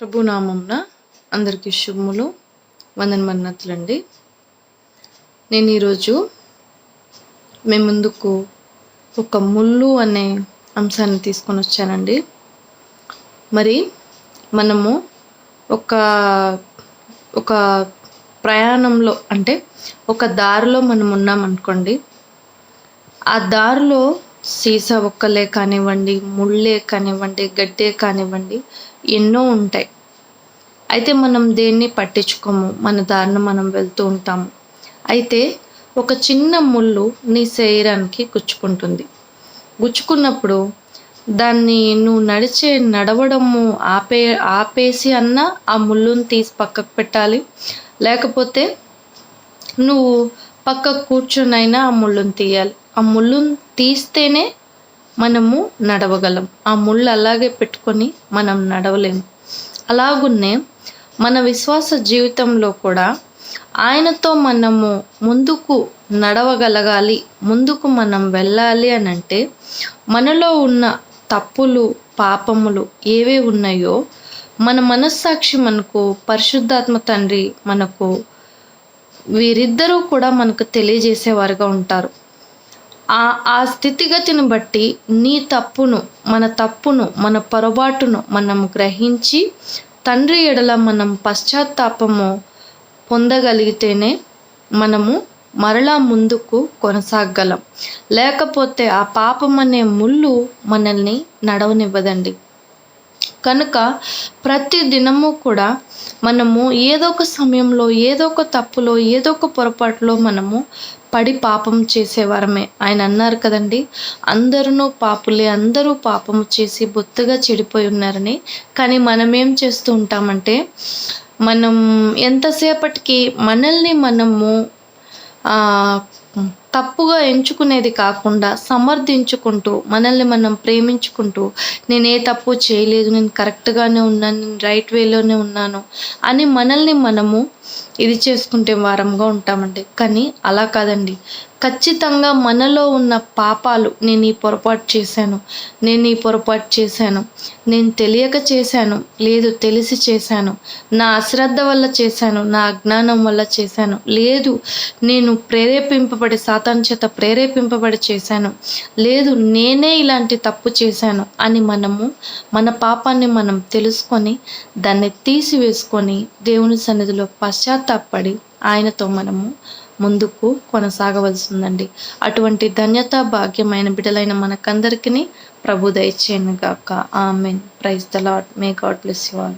ప్రభునామంన అందరికీ శుభములు వందన మన్నతులండి. నేను ఈరోజు మీ ముందుకు ఒక ముళ్ళు అనే అంశాన్ని తీసుకొని వచ్చానండి. మరి మనము ఒక ఒక ప్రయాణంలో అంటే ఒక దారిలో మనం ఉన్నాం అనుకోండి ఆ దారిలో సీసా ఒక్కలే కానివ్వండి ముళ్ళే కానివ్వండి గడ్డే కానివ్వండి ఎన్నో ఉంటాయి. అయితే మనం దేన్ని పట్టించుకోము? మన దారిన మనం వెళ్తూ ఉంటాము. అయితే ఒక చిన్న ముళ్ళు నీ శరీరానికి గుచ్చుకుంటుంది. గుచ్చుకున్నప్పుడు దాన్ని నువ్వు నడిచే నడవడము ఆపే ఆపేసి అన్నా ఆ ముళ్ళుని తీసి పక్కకు పెట్టాలి. లేకపోతే నువ్వు పక్కకు కూర్చొనైనా ఆ ముళ్ళుని తీయాలి. ఆ ముళ్ళును తీస్తేనే మనము నడవగలం. ఆ ముళ్ళు అలాగే పెట్టుకొని మనం నడవలేము. అలాగున్నే మన విశ్వాస జీవితంలో కూడా ఆయనతో మనము ముందుకు నడవగలగాలి ముందుకు మనం వెళ్ళాలి అని అంటే మనలో ఉన్న తప్పులు పాపములు ఏవే ఉన్నాయో మన మనస్సాక్షి మనకు పరిశుద్ధాత్మ తండ్రి మనకు వీరిద్దరూ కూడా మనకు తెలియజేసేవారుగా ఉంటారు. ఆ ఆ స్థితిగతిని బట్టి నీ తప్పును మన తప్పును మన పొరపాటును మనం గ్రహించి తండ్రి ఎడల మనం పశ్చాత్తాపము పొందగలిగితేనే మనము మరలా ముందుకు కొనసాగలం. లేకపోతే ఆ పాపం అనే ముళ్ళు మనల్ని నడవనివ్వదండి. కనుక ప్రతి దినము కూడా మనము ఏదో ఒక సమయంలో ఏదో ఒక తప్పులో ఏదో ఒక పొరపాటులో మనము పడి పాపం చేసేవారమే. ఆయన అన్నారు కదండి అందరూ పాపులే అందరూ పాపము చేసి బొత్తుగా చెడిపోయి ఉన్నారని. కానీ మనం ఏం చేస్తూ ఉంటామంటే మనం ఎంతసేపటికి మనల్ని మనము తప్పుగా ఎంచుకునేది కాకుండా సమర్థించుకుంటూ మనల్ని మనం ప్రేమించుకుంటూ నేను ఏ తప్పు చేయలేదు నేను కరెక్ట్గానే ఉన్నాను నేను రైట్ వేలోనే ఉన్నాను అని మనల్ని మనము ఇది చేసుకుంటే వారంగా ఉంటామండి. కానీ అలా కాదండి. ఖచ్చితంగా మనలో ఉన్న పాపాలు నేను ఈ పొరపాటు చేశాను నేను ఈ పొరపాటు చేశాను నేను తెలియక చేశాను లేదు తెలిసి చేశాను నా అశ్రద్ధ వల్ల చేశాను నా అజ్ఞానం వల్ల చేశాను లేదు నేను ప్రేరేపింపబడి సాతాన్ చేత ప్రేరేపింపబడి చేశాను. లేదు నేనే ఇలాంటి తప్పు చేశాను అని మనము మన పాపాన్ని మనం తెలుసుకొని దాన్ని తీసివేసుకొని దేవుని సన్నిధిలో పశ్చాత్తాపడి ఆయనతో మనము ముందుకు కొనసాగవలసిందండి. అటువంటి ధన్యత భాగ్యమైన బిడలైన మనకందరికీ ప్రభు దయచేయను గాక amen. Praise the lord may God bless you all.